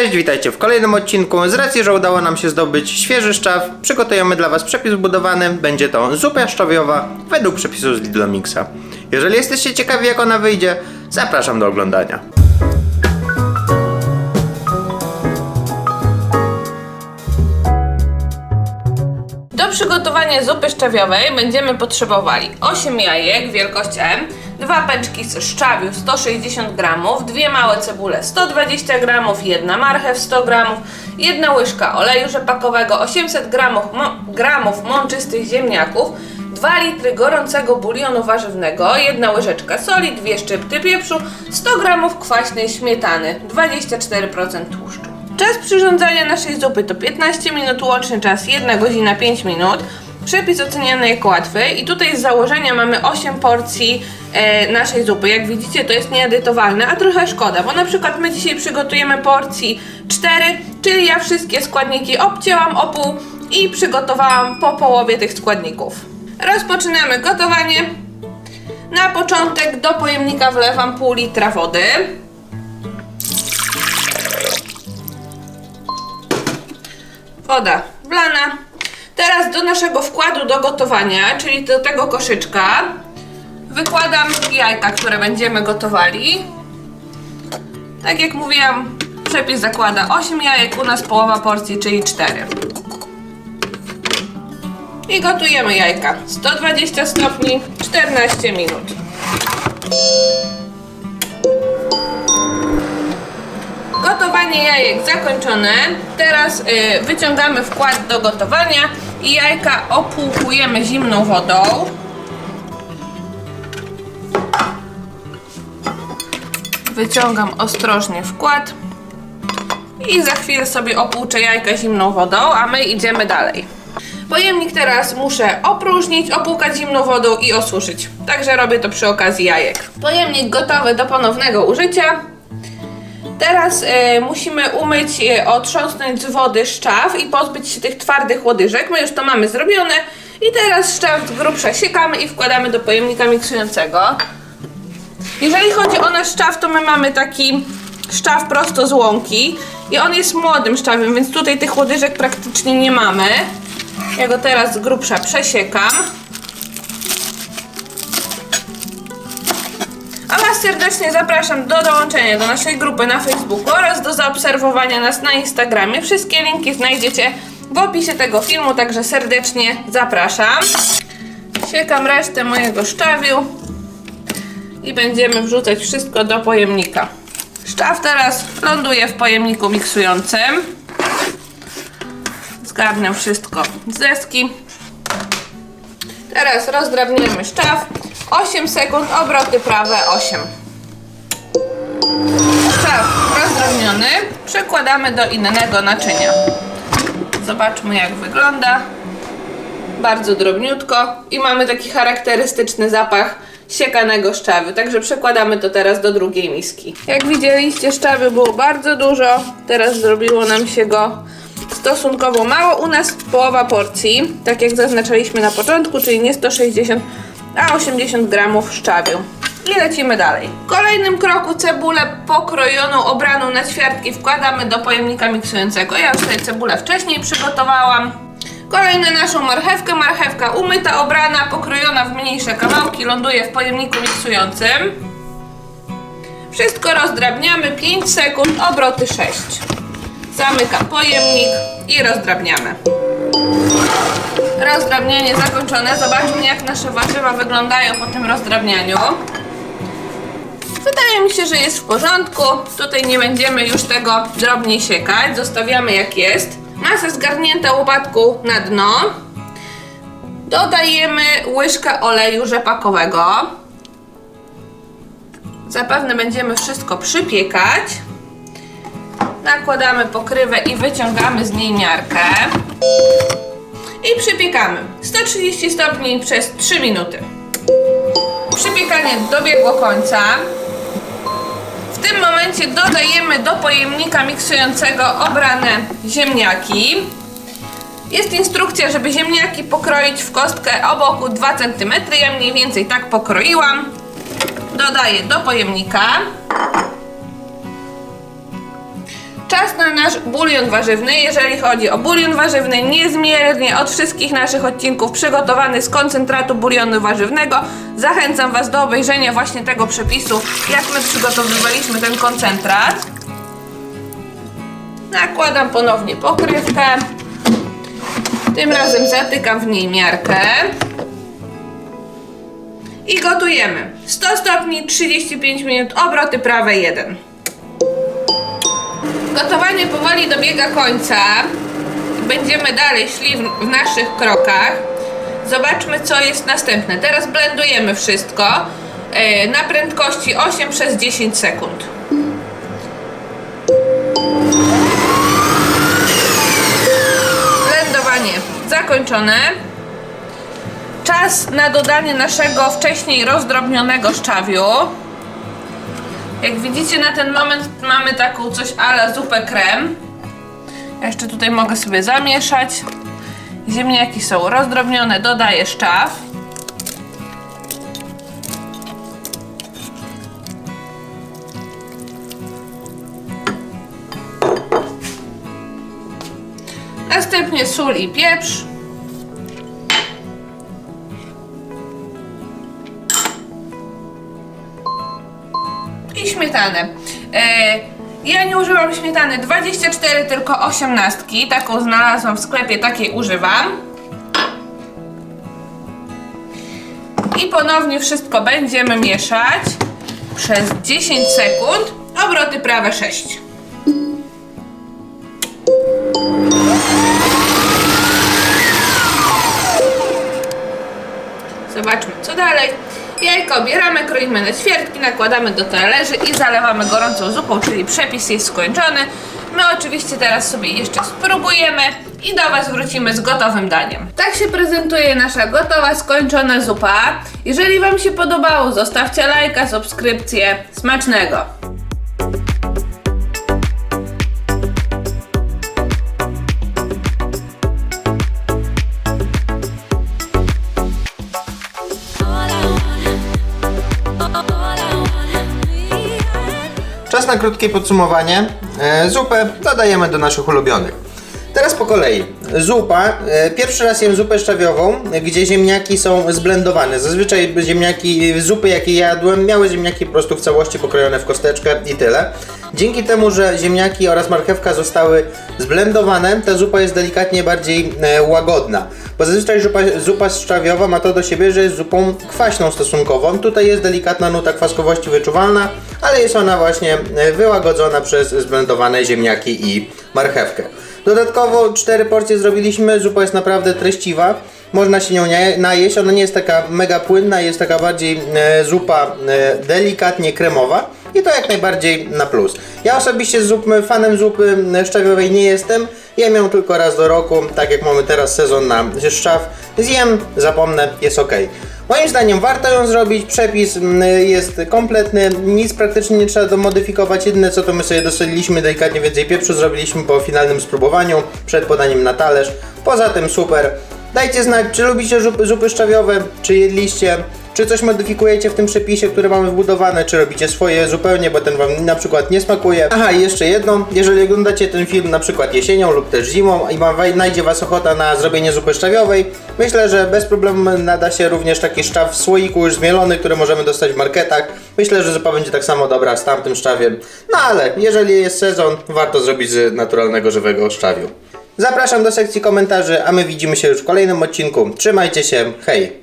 Cześć, witajcie w kolejnym odcinku. Z racji, że udało nam się zdobyć świeży szczaw, przygotujemy dla Was przepis budowany. Będzie to zupa szczawiowa według przepisu z Lidl Mixa. Jeżeli jesteście ciekawi jak ona wyjdzie, zapraszam do oglądania. Do przygotowania zupy szczawiowej będziemy potrzebowali 8 jajek wielkość M, 2 pęczki z szczawiu 160 g, dwie małe cebule 120 g, jedna marchew 100 g, jedna łyżka oleju rzepakowego, 800 g gramów mączystych ziemniaków, 2 litry gorącego bulionu warzywnego, jedna łyżeczka soli, dwie szczypty pieprzu, 100 g kwaśnej śmietany, 24% tłuszczu. Czas przyrządzania naszej zupy to 15 minut, łączny czas 1 godzina 5 minut. Przepis oceniany jako łatwy i tutaj z założenia mamy 8 porcji e, naszej zupy. Jak widzicie to jest nieedytowalne, a trochę szkoda, bo na przykład my dzisiaj przygotujemy porcji 4, czyli ja wszystkie składniki obcięłam o pół i przygotowałam po połowie tych składników. Rozpoczynamy gotowanie. Na początek do pojemnika wlewam pół litra wody. Woda wlana. Teraz do naszego wkładu do gotowania, czyli do tego koszyczka, wykładam jajka, które będziemy gotowali. Tak jak mówiłam, przepis zakłada 8 jajek, u nas połowa porcji, czyli 4. I gotujemy jajka. 120 stopni, 14 minut. Gotowanie jajek zakończone. Teraz y, wyciągamy wkład do gotowania i jajka opłukujemy zimną wodą. Wyciągam ostrożnie wkład i za chwilę sobie opłuczę jajka zimną wodą, a my idziemy dalej. Pojemnik teraz muszę opróżnić, opłukać zimną wodą i osuszyć. Także robię to przy okazji jajek. Pojemnik gotowy do ponownego użycia. Teraz e, musimy umyć, e, otrząsnąć z wody szczaw i pozbyć się tych twardych łodyżek. My już to mamy zrobione. I teraz szczaw grubsza siekamy i wkładamy do pojemnika miksującego. Jeżeli chodzi o nasz szczaw, to my mamy taki szczaw prosto z łąki i on jest młodym szczawem, więc tutaj tych łodyżek praktycznie nie mamy. Ja go teraz z grubsza przesiekam. Serdecznie zapraszam do dołączenia do naszej grupy na Facebooku oraz do zaobserwowania nas na Instagramie. Wszystkie linki znajdziecie w opisie tego filmu, także serdecznie zapraszam. Siekam resztę mojego szczawiu i będziemy wrzucać wszystko do pojemnika. Szczaw teraz ląduje w pojemniku miksującym. Zgarniam wszystko z deski. Teraz rozdrabniamy szczaw. 8 sekund, obroty prawe 8. Szczaw rozdrabniony. Przekładamy do innego naczynia. Zobaczmy jak wygląda. Bardzo drobniutko i mamy taki charakterystyczny zapach siekanego szczawiu. Także przekładamy to teraz do drugiej miski. Jak widzieliście, szczawiu było bardzo dużo. Teraz zrobiło nam się go stosunkowo mało. U nas połowa porcji, tak jak zaznaczaliśmy na początku, czyli nie 160, a 80 gramów szczawiu. I lecimy dalej. W kolejnym kroku cebulę pokrojoną, obraną na ćwiartki wkładamy do pojemnika miksującego. Ja już tutaj cebulę wcześniej przygotowałam. Kolejne naszą marchewkę. Marchewka umyta, obrana, pokrojona w mniejsze kawałki, ląduje w pojemniku miksującym. Wszystko rozdrabniamy 5 sekund, obroty 6. Zamykam pojemnik i rozdrabniamy. Rozdrabnianie zakończone. Zobaczmy jak nasze warzywa wyglądają po tym rozdrabnianiu. Wydaje mi się, że jest w porządku. Tutaj nie będziemy już tego drobniej siekać. Zostawiamy jak jest. Masa zgarnięta łopatką na dno. Dodajemy łyżkę oleju rzepakowego. Zapewne będziemy wszystko przypiekać. Nakładamy pokrywę i wyciągamy z niej miarkę. I przypiekamy. 130 stopni przez 3 minuty. Przypiekanie dobiegło końca. W tym momencie dodajemy do pojemnika miksującego obrane ziemniaki. Jest instrukcja, żeby ziemniaki pokroić w kostkę o boku 2 cm. Ja mniej więcej tak pokroiłam. Dodaję do pojemnika. Czas na nasz bulion warzywny. Jeżeli chodzi o bulion warzywny, niezmiernie od wszystkich naszych odcinków przygotowany z koncentratu bulionu warzywnego. Zachęcam Was do obejrzenia właśnie tego przepisu, jak my przygotowywaliśmy ten koncentrat. Nakładam ponownie pokrywkę. Tym razem zatykam w niej miarkę. I gotujemy. 100 stopni, 35 minut, obroty prawe 1. Gotowanie powoli dobiega końca. Będziemy dalej szli w, w naszych krokach. Zobaczmy, co jest następne. Teraz blendujemy wszystko e, na prędkości 8 przez 10 sekund. Blendowanie zakończone. Czas na dodanie naszego wcześniej rozdrobnionego szczawiu. Jak widzicie na ten moment mamy taką coś ala zupę krem. Ja jeszcze tutaj mogę sobie zamieszać. Ziemniaki są rozdrobnione, dodaję szczaw. Następnie sól i pieprz. I śmietanę. E, ja nie używam śmietany 24, tylko 18. Taką znalazłam w sklepie, takiej używam. I ponownie wszystko będziemy mieszać przez 10 sekund. Obroty prawe 6. Zobaczmy co dalej. Jajko obieramy, kroimy na ćwiertki, nakładamy do talerzy i zalewamy gorącą zupą, czyli przepis jest skończony. My oczywiście teraz sobie jeszcze spróbujemy i do Was wrócimy z gotowym daniem. Tak się prezentuje nasza gotowa, skończona zupa. Jeżeli Wam się podobało, zostawcie lajka, subskrypcję. Smacznego! Krótkie podsumowanie. E, zupę dodajemy do naszych ulubionych. Teraz po kolei. Zupa. E, pierwszy raz jem zupę szczawiową, gdzie ziemniaki są zblendowane. Zazwyczaj ziemniaki, zupy jakie jadłem, miały ziemniaki po prostu w całości pokrojone w kosteczkę i tyle. Dzięki temu, że ziemniaki oraz marchewka zostały zblendowane, ta zupa jest delikatnie bardziej e, łagodna. Bo zazwyczaj zupa, zupa szczawiowa ma to do siebie, że jest zupą kwaśną stosunkową. Tutaj jest delikatna nuta kwaskowości wyczuwalna, ale jest ona właśnie e, wyłagodzona przez zblendowane ziemniaki i marchewkę. Dodatkowo cztery porcje zrobiliśmy, zupa jest naprawdę treściwa. Można się nią najeść, ona nie jest taka mega płynna, jest taka bardziej e, zupa e, delikatnie kremowa. I to jak najbardziej na plus. Ja osobiście z zupy, fanem zupy e, szczawiowej nie jestem. Jem ją tylko raz do roku, tak jak mamy teraz sezon na szczaw. Zjem, zapomnę, jest ok. Moim zdaniem warto ją zrobić, przepis mm, jest kompletny, nic praktycznie nie trzeba domodyfikować, jedyne co to my sobie dosoliliśmy delikatnie więcej pieprzu, zrobiliśmy po finalnym spróbowaniu, przed podaniem na talerz. Poza tym super. Dajcie znać, czy lubicie zupy, zupy szczawiowe, czy jedliście, czy coś modyfikujecie w tym przepisie, który mamy wbudowane, czy robicie swoje zupełnie, bo ten wam na przykład nie smakuje. Aha, i jeszcze jedno, jeżeli oglądacie ten film na przykład jesienią lub też zimą i ma, najdzie was ochota na zrobienie zupy szczawiowej, myślę, że bez problemu nada się również taki szczaw w słoiku już zmielony, który możemy dostać w marketach. Myślę, że zupa będzie tak samo dobra z tamtym szczawiem. No ale jeżeli jest sezon, warto zrobić z naturalnego, żywego szczawiu. Zapraszam do sekcji komentarzy, a my widzimy się już w kolejnym odcinku. Trzymajcie się, hej!